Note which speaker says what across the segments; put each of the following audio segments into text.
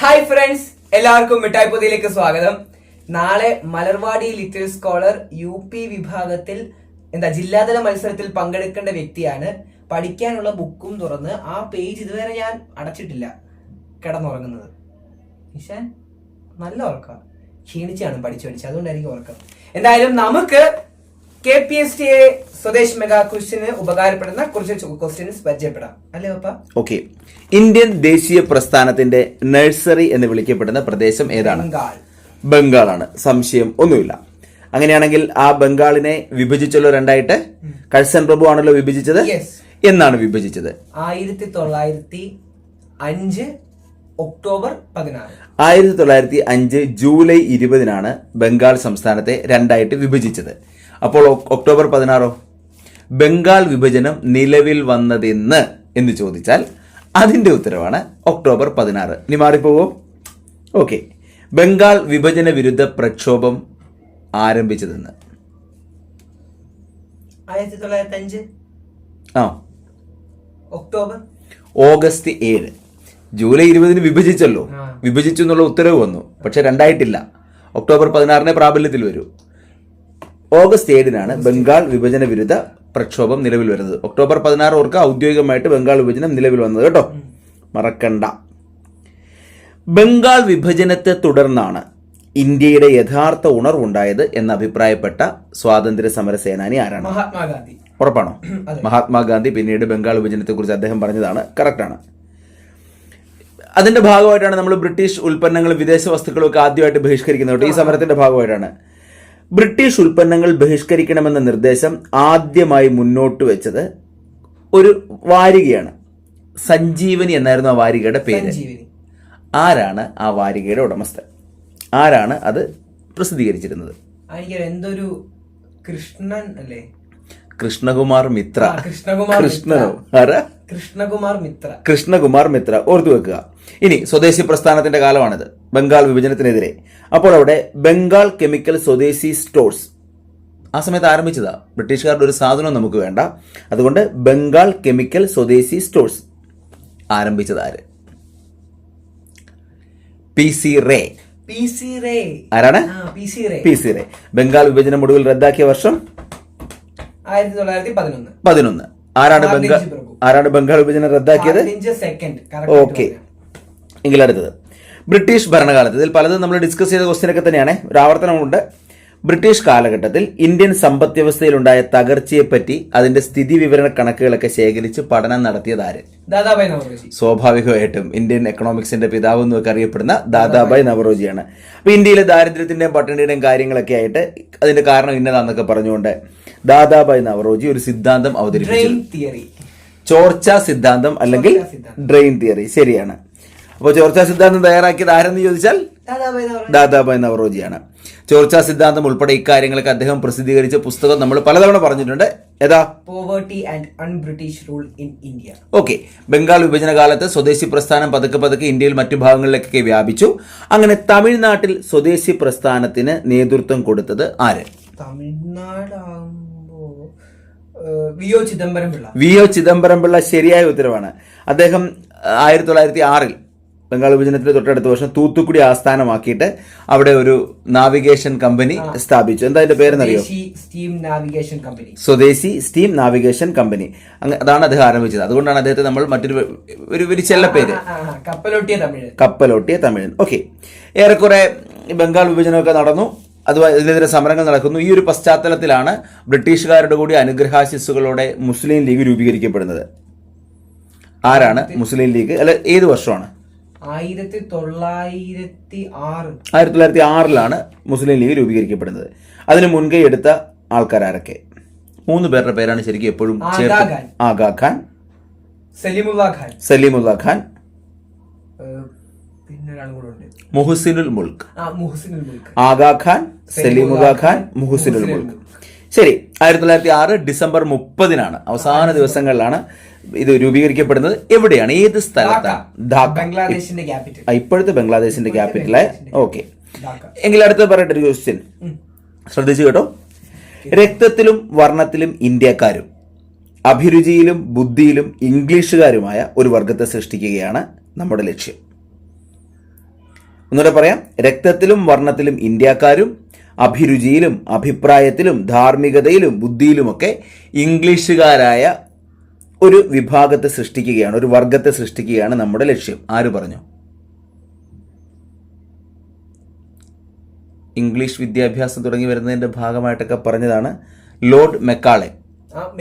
Speaker 1: Hi friends എല്ലാവർക്കും മിഠായി പൊതിയിലേക്ക് സ്വാഗതം. നാളെ Malarvadi little scholar U P വിഭാഗത്തിൽ എന്താ ജില്ലാതല മത്സരത്തിൽ പങ്കെടുക്കേണ്ട വ്യക്തിയാണ്. പഠിക്കാനുള്ള ബുക്കും തുറന്ന് ആ പേജ് ഇതുവരെ ഞാൻ അടച്ചിട്ടില്ല. കിടന്നുറങ്ങുന്നത്. നല്ല ഉറക്കാണ് ക്ഷീണിച്ചാണ് പഠിച്ചു പഠിച്ച് അതുകൊണ്ടായിരിക്കും ഉറക്കം. എന്തായാലും നമുക്ക് K P S T A Swadesh mega ക്വസ്റ്റിന് ഉപകാരപ്പെടുന്ന കുറച്ച് ക്വസ്റ്റ്യൻസ് പരിചയപ്പെടാം. അല്ലേ പപ്പ
Speaker 2: ഓക്കെ. ഇന്ത്യൻ ദേശീയ പ്രസ്ഥാനത്തിന്റെ നഴ്സറി എന്ന് വിളിക്കപ്പെടുന്ന പ്രദേശം ഏതാണ്?
Speaker 1: ബംഗാൾ.
Speaker 2: ബംഗാളാണ്. സംശയം ഒന്നുമില്ല. അങ്ങനെയാണെങ്കിൽ ആ ബംഗാളിനെ വിഭജിച്ചല്ലോ രണ്ടായിട്ട്? കഴ്സൺ പ്രഭു ആണല്ലോ വിഭജിച്ചത്. എന്നാണ് വിഭജിച്ചത്?
Speaker 1: ആയിരത്തി തൊള്ളായിരത്തി അഞ്ച് ഒക്ടോബർ പതിനാറ്.
Speaker 2: ആയിരത്തി തൊള്ളായിരത്തി അഞ്ച് ജൂലൈ ഇരുപതിനാണ് ബംഗാൾ സംസ്ഥാനത്തെ രണ്ടായിട്ട് വിഭജിച്ചത്. അപ്പോൾ ഒക്- ഒക്ടോബർ പതിനാറോ? ബംഗാൾ വിഭജനം നിലവിൽ വന്നതെന്ന് എന്ന് ചോദിച്ചാൽ അതിന്റെ ഉത്തരവാണ് ഒക്ടോബർ പതിനാറ്. ഇനി മാറിപ്പോവോ? ഓക്കെ. ബംഗാൾ വിഭജന വിരുദ്ധ പ്രക്ഷോഭം ആരംഭിച്ചതെന്ന്.
Speaker 1: ആയിരത്തി തൊള്ളായിരത്തി അഞ്ച്
Speaker 2: ആ.
Speaker 1: ഒക്ടോബർ?
Speaker 2: ഓഗസ്റ്റ് ഏഴ്. ജൂലൈ ഇരുപതിന് വിഭജിച്ചല്ലോ. വിഭജിച്ചു എന്നുള്ള ഉത്തരവ് വന്നു. പക്ഷെ രണ്ടായിട്ടില്ല. ഒക്ടോബർ പതിനാറിന് പ്രാബല്യത്തിൽ വരൂ. ഓഗസ്റ്റ് ഏഴിനാണ് ബംഗാൾ വിഭജന വിരുദ്ധ പ്രക്ഷോഭം നിലവിൽ വരുന്നത്. ഒക്ടോബർ പതിനാറ് ഓർക്ക് ഔദ്യോഗികമായിട്ട് ബംഗാൾ വിഭജനം നിലവിൽ വന്നത് കേട്ടോ. മറക്കണ്ട. ബംഗാൾ വിഭജനത്തെ തുടർന്നാണ് ഇന്ത്യയുടെ യഥാർത്ഥ ഉണർവുണ്ടായത് എന്ന് അഭിപ്രായപ്പെട്ട സ്വാതന്ത്ര്യ സമര സേനാനി ആരാണ്?
Speaker 1: മഹാത്മാഗാന്ധി.
Speaker 2: ഉറപ്പാണോ. മഹാത്മാഗാന്ധി പിന്നീട് ബംഗാൾ വിഭജനത്തെ കുറിച്ച് അദ്ദേഹം പറഞ്ഞതാണ്. കറക്റ്റാണ്. അതിന്റെ ഭാഗമായിട്ടാണ് നമ്മൾ ബ്രിട്ടീഷ് ഉൽപ്പന്നങ്ങളും വിദേശ വസ്തുക്കളും ഒക്കെ ആദ്യമായിട്ട് ബഹിഷ്കരിക്കുന്നത് കേട്ടോ. ഈ സമരത്തിന്റെ ഭാഗമായിട്ടാണ്. ബ്രിട്ടീഷ് ഉൽപ്പന്നങ്ങൾ ബഹിഷ്കരിക്കണമെന്ന നിർദ്ദേശം ആദ്യമായി മുന്നോട്ട് വെച്ചത് ഒരു വാരികയാണ്. സഞ്ജീവനി എന്നായിരുന്നു ആ വാരികയുടെ പേര്. ആരാണ് ആ വാരികയുടെ ഉടമസ്ഥൻ? ആരാണ് അത് പ്രസിദ്ധീകരിച്ചിരുന്നത്?
Speaker 1: എന്തൊരു കൃഷ്ണൻ അല്ലേ?
Speaker 2: കൃഷ്ണകുമാർ മിത്ര.
Speaker 1: കൃഷ്ണകുമാർ
Speaker 2: കൃഷ്ണകുമാർ
Speaker 1: കൃഷ്ണകുമാർ മിത്ര.
Speaker 2: കൃഷ്ണകുമാർ മിത്ര ഓർത്തു വെക്കുക. ഇനി സ്വദേശി പ്രസ്ഥാനത്തിന്റെ കാലമാണിത്. ബംഗാൾ വിഭജനത്തിനെതിരെ. അപ്പോൾ അവിടെ ബംഗാൾ കെമിക്കൽ സ്വദേശി സ്റ്റോഴ്സ്. ആ സമയത്ത് ആരംഭിച്ചതാ? ബ്രിട്ടീഷുകാരുടെ ഒരു സാധനവും നമുക്ക് വേണ്ട. അതുകൊണ്ട് ബംഗാൾ കെമിക്കൽ സ്വദേശി സ്റ്റോഴ്സ് ആരംഭിച്ചതാര് ആര്? P C Ray.
Speaker 1: P C Ray.
Speaker 2: ആരാണ്?
Speaker 1: P C Ray.
Speaker 2: ബംഗാൾ വിഭജനം ഒടുവിൽ റദ്ദാക്കിയ വർഷം
Speaker 1: ആയിരത്തി തൊള്ളായിരത്തി പതിനൊന്ന്.
Speaker 2: പതിനൊന്ന്. ആരാണ് ബംഗാൾ. ആരാണ് ബംഗാൾ വിഭജനം റദ്ദാക്കിയത്? ഓക്കെ എങ്കിൽ അടുത്തത് ബ്രിട്ടീഷ് ഭരണകാലത്ത് ഇതിൽ പലതും നമ്മൾ ഡിസ്കസ് ചെയ്ത ക്വസ്റ്റ്യനൊക്കെ തന്നെയാണ്. ഒരു ആവർത്തനമുണ്ട്. ബ്രിട്ടീഷ് കാലഘട്ടത്തിൽ ഇന്ത്യൻ സമ്പദ് വ്യവസ്ഥയിലുണ്ടായ തകർച്ചയെപ്പറ്റി അതിന്റെ സ്ഥിതി വിവരണ കണക്കുകളൊക്കെ ശേഖരിച്ച് പഠനം നടത്തിയത് ആര്
Speaker 1: ദാദാബായ് നവറോജി.
Speaker 2: സ്വാഭാവികമായിട്ടും ഇന്ത്യൻ എക്കണോമിക്സിന്റെ പിതാവ് എന്നൊക്കെ അറിയപ്പെടുന്ന ദാദാബായ് നവറോജിയാണ്. അപ്പൊ ഇന്ത്യയിലെ ദാരിദ്ര്യത്തിന്റെയും പട്ടിണിയുടെയും കാര്യങ്ങളൊക്കെ ആയിട്ട് അതിന്റെ കാരണം ഇന്നതാന്നൊക്കെ പറഞ്ഞുകൊണ്ട് ദാദാബായ് നവറോജി ഒരു സിദ്ധാന്തം അവതരിപ്പിച്ചു. ചോർച്ച സിദ്ധാന്തം അല്ലെങ്കിൽ ഡ്രെയിൻ തിയറി ശരിയാണ്. അപ്പോൾ ചോർച്ചാ സിദ്ധാന്തം തയ്യാറാക്കിയത് ആരെന്ന് ചോദിച്ചാൽ ദാദാബായ് നവറോജിയാണ്. ചോർച്ചാ സിദ്ധാന്തം ഉൾപ്പെടെ ഇക്കാര്യങ്ങളൊക്കെ അദ്ദേഹം പ്രസിദ്ധീകരിച്ച പുസ്തകം നമ്മൾ പലതവണ പറഞ്ഞിട്ടുണ്ട്. ഏതാ?
Speaker 1: Poverty and unbritish rule in India
Speaker 2: okay. Bengal വിഭജന കാലത്ത് സ്വദേശി പ്രസ്ഥാനം പതുക്കെ പതുക്കെ ഇന്ത്യയിൽ മറ്റു ഭാഗങ്ങളിലേക്കൊക്കെ വ്യാപിച്ചു. അങ്ങനെ തമിഴ്നാട്ടിൽ സ്വദേശി പ്രസ്ഥാനത്തിന് നേതൃത്വം കൊടുത്തത് ആര്?
Speaker 1: തമിഴ്നാടാകുമ്പോ വി ഒ ചിദംബരം പിള്ള.
Speaker 2: ശരിയായ ഉത്തരവാണ്. അദ്ദേഹം ആയിരത്തി തൊള്ളായിരത്തി ആറിൽ ബംഗാൾ വിഭജനത്തിന് തൊട്ടടുത്ത വർഷം തൂത്തുക്കുടി ആസ്ഥാനമാക്കിയിട്ട് അവിടെ ഒരു നാവിഗേഷൻ കമ്പനി സ്ഥാപിച്ചു. എന്താ അതിന്റെ പേരെന്നറിയോ?
Speaker 1: Steam navigation company.
Speaker 2: Swadeshi steam navigation company. അതാണ് അദ്ദേഹം ആരംഭിച്ചത്. അതുകൊണ്ടാണ് അദ്ദേഹത്തെ നമ്മൾ മറ്റൊരു ഒരു ഒരു ചെല്ലപ്പേര്
Speaker 1: ആ, കപ്പലോട്ടിയ തമിഴ്.
Speaker 2: കപ്പലോട്ടിയ തമിഴൻ ഓക്കെ. ഏറെക്കുറെ ബംഗാൾ വിഭജനമൊക്കെ നടന്നു. അത് ഇതിനെതിരെ സമരങ്ങൾ നടക്കുന്നു. ഈ ഒരു പശ്ചാത്തലത്തിലാണ് ബ്രിട്ടീഷുകാരുടെ കൂടി അനുഗ്രഹാശിസ്സുകളോടെ മുസ്ലിം ലീഗ് രൂപീകരിക്കപ്പെടുന്നത്. ആരാണ് മുസ്ലിം ലീഗ്? അല്ല ഏത് വർഷമാണ്?
Speaker 1: ആയിരത്തി തൊള്ളായിരത്തി ആറ്
Speaker 2: ആയിരത്തി തൊള്ളായിരത്തി ആറിലാണ് മുസ്ലിം ലീഗ് രൂപീകരിക്കപ്പെടുന്നത്. അതിന് മുൻകൈ എടുത്ത ആൾക്കാരൊക്കെ മൂന്ന് പേരുടെ പേരാണ് ശരിക്കും എപ്പോഴും
Speaker 1: ആഗാ ഖാൻ.
Speaker 2: ആഗാ ഖാൻ സലീമുല്ല ഖാൻ.
Speaker 1: പിന്നെ
Speaker 2: മുഹസിനുൽ മുൽക്ക്. ആഗാ ഖാൻ സലീമുല്ല ഖാൻ മുഹസിനുൽ മുൽക്ക് ശരി ആയിരത്തി തൊള്ളായിരത്തി ആറ് ഡിസംബർ മുപ്പതിനാണ്. അവസാന ദിവസങ്ങളിലാണ് ഇത് രൂപീകരിക്കപ്പെടുന്നത്. എവിടെയാണ്? ഏത് സ്ഥലത്താണ്? ധാക്ക.
Speaker 1: ബംഗ്ലാദേശിന്റെ ക്യാപിറ്റൽ.
Speaker 2: ഇപ്പോഴത്തെ ബംഗ്ലാദേശിന്റെ ക്യാപിറ്റലായ ഓക്കെ. എങ്കിൽ അടുത്ത പറയട്ടെ ഒരു ക്വസ്റ്റ്യൻ ശ്രദ്ധിച്ചു കേട്ടോ. രക്തത്തിലും വർണത്തിലും ഇന്ത്യക്കാരും അഭിരുചിയിലും ബുദ്ധിയിലും ഇംഗ്ലീഷുകാരുമായ ഒരു വർഗത്തെ സൃഷ്ടിക്കുകയാണ് നമ്മുടെ ലക്ഷ്യം. ഒന്നുകൂടെ പറയാം. രക്തത്തിലും വർണത്തിലും ഇന്ത്യക്കാരും അഭിരുചിയിലും അഭിപ്രായത്തിലും ധാർമ്മികതയിലും ബുദ്ധിയിലുമൊക്കെ ഇംഗ്ലീഷുകാരായ ഒരു വിഭാഗത്തെ സൃഷ്ടിക്കുകയാണ് ഒരു വർഗത്തെ സൃഷ്ടിക്കുകയാണ് നമ്മുടെ ലക്ഷ്യം. ആര് പറഞ്ഞു? ഇംഗ്ലീഷ് വിദ്യാഭ്യാസം തുടങ്ങി വരുന്നതിന്റെ ഭാഗമായിട്ടൊക്കെ പറഞ്ഞതാണ് ലോർഡ് മെക്കാളെ.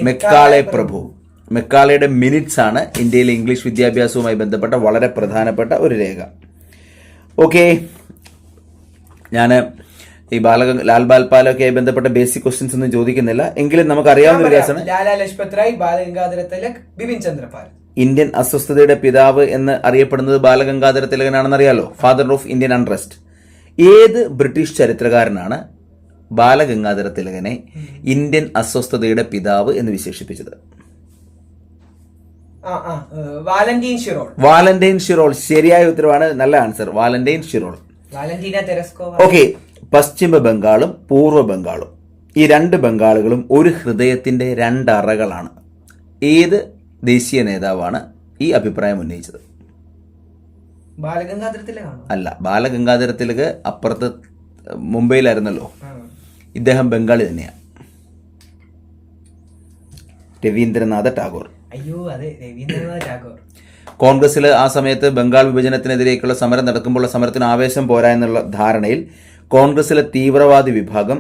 Speaker 2: മെക്കാളെ പ്രഭു. മെക്കാളയുടെ മിനിറ്റ്സ് ആണ് ഇന്ത്യയിലെ ഇംഗ്ലീഷ് വിദ്യാഭ്യാസവുമായി ബന്ധപ്പെട്ട വളരെ പ്രധാനപ്പെട്ട ഒരു രേഖ. ഓക്കെ. ഞാൻ ഈ ബാലക ലാൽ ബാൽപാലൊക്കെ ബന്ധപ്പെട്ട ബേസിക് ക്വസ്റ്റ്യൻസ് ഒന്നും ചോദിക്കുന്നില്ല. എങ്കിലും നമുക്ക് അറിയാവുന്ന ഒരു കേസാണ്
Speaker 1: ലാലാ ലജ്പത് റായ് ബാലഗംഗാധര തിലക് ബിപിൻ ചന്ദ്രപാൽ.
Speaker 2: ഇന്ത്യൻ അസ്വസ്ഥതയുടെ പിതാവ് എന്ന് അറിയപ്പെടുന്നത് ബാലഗംഗാധര തിലകനാണെന്ന് അറിയാലോ ഫാദർ ഓഫ് ഇന്ത്യൻ അൺറസ്റ്റ് ഏത് ബ്രിട്ടീഷ് ചരിത്രകാരനാണ് ബാലഗംഗാധര തിലകനെ ഇന്ത്യൻ അസ്വസ്ഥതയുടെ പിതാവ് എന്ന് വിശേഷിപ്പിച്ചത്?
Speaker 1: Valentine Chirol.
Speaker 2: ശരിയായ ഉത്തരവാണ്. നല്ല ആൻസർ വാലന്റൈൻ ഷിറോൾ. ഓക്കെ പശ്ചിമ ബംഗാളും പൂർവ ബംഗാളും ഈ രണ്ട് ബംഗാളുകളും ഒരു ഹൃദയത്തിന്റെ രണ്ടറകളാണ്. ഏത് ദേശീയ നേതാവാണ് ഈ അഭിപ്രായം ഉന്നയിച്ചത്? അല്ല ബാലഗംഗാധര തിലക് അപ്പുറത്ത് മുംബൈയിലായിരുന്നല്ലോ. ഇദ്ദേഹം ബംഗാളി തന്നെയാണ് രവീന്ദ്രനാഥ ടാഗോർ.
Speaker 1: അയ്യോ അതെ രവീന്ദ്രനാഥ ടാഗോർ.
Speaker 2: കോൺഗ്രസ്സിൽ ആ സമയത്ത് ബംഗാൾ വിഭജനത്തിനെതിരേക്കുള്ള സമരം നടക്കുമ്പോൾ സമരത്തിന് ആവേശം പോരാ എന്നുള്ള ധാരണയിൽ കോൺഗ്രസ്സിലെ തീവ്രവാദി വിഭാഗം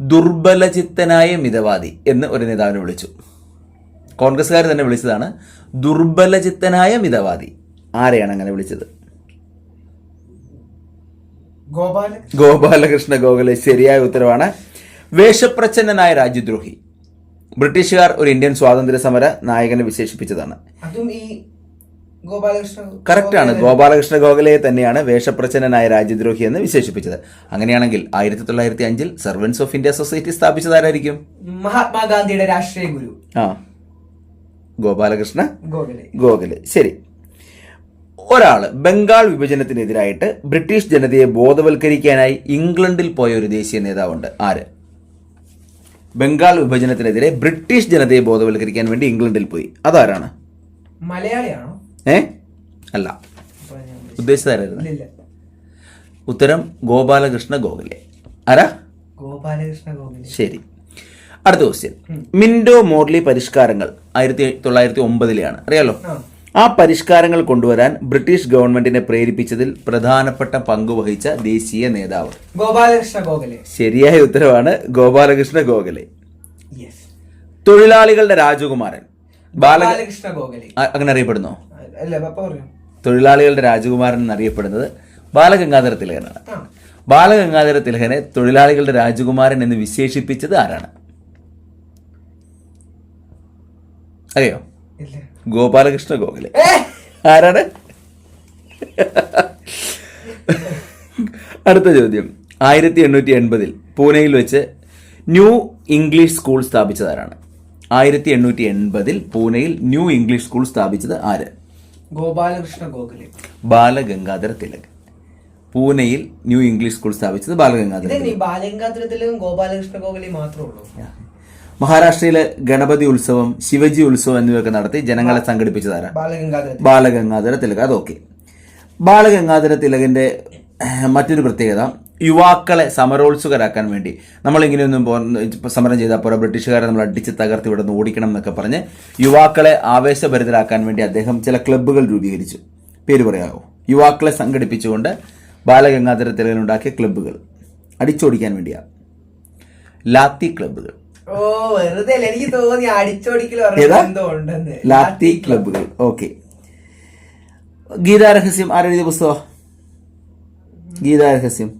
Speaker 2: ദുർബലചിത്തനായ മിതവാദി എന്ന് ഒരു നേതാവിനെ വിളിച്ചു. കോൺഗ്രസ്സുകാർ തന്നെ വിളിച്ചതാണ് ദുർബലചിത്തനായ മിതവാദി. ആരെയാണ് അങ്ങനെ വിളിച്ചത്?
Speaker 1: ഗോപാല
Speaker 2: ഗോപാലകൃഷ്ണ ഗോഖലെ ശരിയായ ഉത്തരവാണ്. വേഷപ്രച്ഛന്നനായ രാജ്യദ്രോഹി. ബ്രിട്ടീഷുകാർ ഒരു ഇന്ത്യൻ സ്വാതന്ത്ര്യ സമര നായകനെ വിശേഷിപ്പിച്ചതാണ്.
Speaker 1: അതും ഈ
Speaker 2: കറക്റ്റാണ് ഗോപാലകൃഷ്ണ ഗോഖലയെ തന്നെയാണ് വേഷപ്രച്ഛന്നനായ രാജ്യദ്രോഹി എന്ന് വിശേഷിപ്പിച്ചത്. അങ്ങനെയാണെങ്കിൽ ആയിരത്തി തൊള്ളായിരത്തി അഞ്ചിൽ സർവൻസ് ഓഫ് ഇന്ത്യ സൊസൈറ്റി സ്ഥാപിച്ചതാരായിരിക്കും
Speaker 1: മഹാത്മാഗാന്ധിയുടെ രാഷ്ട്രീയ ഗുരു.
Speaker 2: ആ. ഗോപാലകൃഷ്ണ
Speaker 1: ഗോഖലെ.
Speaker 2: ഗോഖലെ. ശരി. ഒരാൾ ബംഗാൾ വിഭജനത്തിനെതിരായിട്ട് ബ്രിട്ടീഷ് ജനതയെ ബോധവൽക്കരിക്കാനായി ഇംഗ്ലണ്ടിൽ പോയ ഒരു ദേശീയ നേതാവുണ്ട്. ആര്? ബംഗാൾ വിഭജനത്തിനെതിരെ ബ്രിട്ടീഷ് ജനതയെ ബോധവൽക്കരിക്കാൻ വേണ്ടി ഇംഗ്ലണ്ടിൽ പോയി. അതാരാണ്?
Speaker 1: മലയാളിയാണോ?
Speaker 2: ഏ? അല്ല.
Speaker 1: ഉദ്ദേശിച്ചതായിരുന്നു
Speaker 2: ഉത്തരം ഗോപാലകൃഷ്ണ ഗോഖലെ. ആരാ?
Speaker 1: ഗോപാലകൃഷ്ണ ഗോഖലെ.
Speaker 2: ശരി. അടുത്ത ക്വസ്റ്റ്യൻ മിൻഡോ മോർലി പരിഷ്കാരങ്ങൾ ആയിരത്തി തൊള്ളായിരത്തി ഒമ്പതിലെയാണ്. അറിയാലോ?
Speaker 1: ആ.
Speaker 2: പരിഷ്കാരങ്ങൾ കൊണ്ടുവരാൻ ബ്രിട്ടീഷ് ഗവൺമെന്റിനെ പ്രേരിപ്പിച്ചതിൽ പ്രധാനപ്പെട്ട പങ്ക് വഹിച്ച ദേശീയ നേതാവ്.
Speaker 1: ഗോപാലകൃഷ്ണ ഗോഖലെ.
Speaker 2: ശരിയായ ഉത്തരവാണ് ഗോപാലകൃഷ്ണ ഗോഖലെ. തൊഴിലാളികളുടെ രാജകുമാരൻ.
Speaker 1: ബാലകൃഷ്ണ ഗോഖലെ.
Speaker 2: അങ്ങനെ അറിയപ്പെടുന്നോ? തൊഴിലാളികളുടെ രാജകുമാരൻ എന്നറിയപ്പെടുന്നത് ബാലഗംഗാധര തിലകനാണ്. ബാലഗംഗാധര തിലകനെ തൊഴിലാളികളുടെ രാജകുമാരൻ എന്ന് വിശേഷിപ്പിച്ചത് ആരാണ്? അറിയോ? ഗോപാലകൃഷ്ണ ഗോഖലെ. ആരാണ്? അടുത്ത ചോദ്യം. ആയിരത്തി എണ്ണൂറ്റി എൺപതിൽ പൂനെയിൽ വെച്ച് ന്യൂ ഇംഗ്ലീഷ് സ്കൂൾ സ്ഥാപിച്ചത് ആരാണ്? ആയിരത്തി എണ്ണൂറ്റി എൺപതിൽ പൂനെയിൽ ന്യൂ ഇംഗ്ലീഷ് സ്കൂൾ സ്ഥാപിച്ചത് ആര്?
Speaker 1: ഗോപാലകൃഷ്ണ ഗോഖലെ.
Speaker 2: ബാലഗംഗാധര തിലക് പൂനെയിൽ ന്യൂ ഇംഗ്ലീഷ് സ്കൂൾ സ്ഥാപിച്ചത് ബാലഗംഗാധര
Speaker 1: ബാലഗംഗാധര
Speaker 2: തിലകും
Speaker 1: ഗോപാലകൃഷ്ണ ഗോഖലെ മാത്രമേ ഉള്ളൂ.
Speaker 2: മഹാരാഷ്ട്രയിലെ ഗണപതി ഉത്സവം ശിവജി ഉത്സവം എന്നിവയൊക്കെ നടത്തി ജനങ്ങളെ സംഘടിപ്പിച്ചതാരാ?
Speaker 1: ബാലഗംഗാധര
Speaker 2: തിലക് അതൊക്കെ ബാലഗംഗാധര തിലകിന്റെ മറ്റൊരു പ്രത്യേകത യുവാക്കളെ സമരോത്സുകരാക്കാൻ വേണ്ടി. നമ്മളിങ്ങനെയൊന്നും പോ- സമരം ചെയ്താൽ പോരാ. ബ്രിട്ടീഷുകാരെ നമ്മൾ അടിച്ച് തകർത്ത് ഇവിടെ നിന്ന് ഓടിക്കണം എന്നൊക്കെ പറഞ്ഞ് യുവാക്കളെ ആവേശഭരിതരാക്കാൻ വേണ്ടി അദ്ദേഹം ചില ക്ലബ്ബുകൾ രൂപീകരിച്ചു. പേര് പറയാമോ യുവാക്കളെ സംഘടിപ്പിച്ചുകൊണ്ട് ബാലഗംഗാധര തിലകനുണ്ടാക്കിയ ക്ലബ്ബുകൾ. അടിച്ചോടിക്കാൻ വേണ്ടിയാ. ലാത്തി ക്ലബ്ബുകൾ.
Speaker 1: ഓ വെറുതെ എനിക്ക് തോന്നി അടിച്ചോടിക്കൽ
Speaker 2: ലാത്തി ക്ലബ്ബുകൾ. ഓക്കെ. ഗീതാരഹസ്യം ആരെഴുതിയ പുസ്തകം? ഗീതാരഹസ്യം.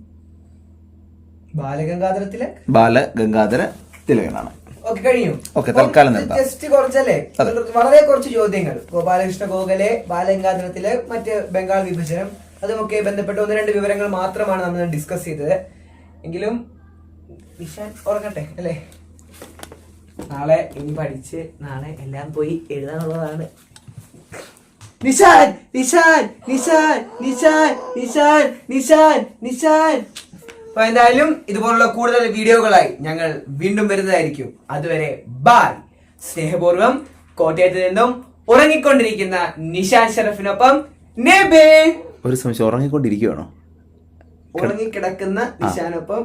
Speaker 2: ബാലഗംഗാധര തിലകനാണ്.
Speaker 1: ഓക്കെ കഴിഞ്ഞു.
Speaker 2: ഓക്കെ, തൽക്കാലം.
Speaker 1: ജസ്റ്റ് കുറച്ചല്ലേ? വളരെ കുറച്ച് ചോദ്യങ്ങൾ. ഗോപാലകൃഷ്ണ ഗോഖലെ ബാലഗംഗാധരത്തിലെ മറ്റ് ബംഗാൾ വിഭജനം അതുമൊക്കെ ബന്ധപ്പെട്ട് ഒന്ന് രണ്ട് വിവരങ്ങൾ മാത്രമാണ് നമ്മൾ ഡിസ്കസ് ചെയ്തത്. എങ്കിലും നിഷാൻ ഉറങ്ങട്ടെ അല്ലേ? നാളെ ഇനി പഠിച്ച് നാളെ എല്ലാം പോയി എഴുതാനുള്ളതാണ്. നിഷാൻ നിഷാൻ നിഷാൻ നിഷാൻ നിഷാൻ നിഷാൻ നിഷാൻ അപ്പൊ എന്തായാലും ഇതുപോലുള്ള കൂടുതൽ വീഡിയോകളായി ഞങ്ങൾ വീണ്ടും വരുന്നതായിരിക്കും. അതുവരെ ബായ് സ്നേഹപൂർവം കോട്ടയത്ത് നിന്നും ഉറങ്ങിക്കൊണ്ടിരിക്കുന്ന നിഷാൻ ഷറഫിനൊപ്പം
Speaker 2: ഒരു സംശയം ഉറങ്ങിക്കൊണ്ടിരിക്കുകയാണോ
Speaker 1: ഉറങ്ങിക്കിടക്കുന്ന നിഷാനൊപ്പം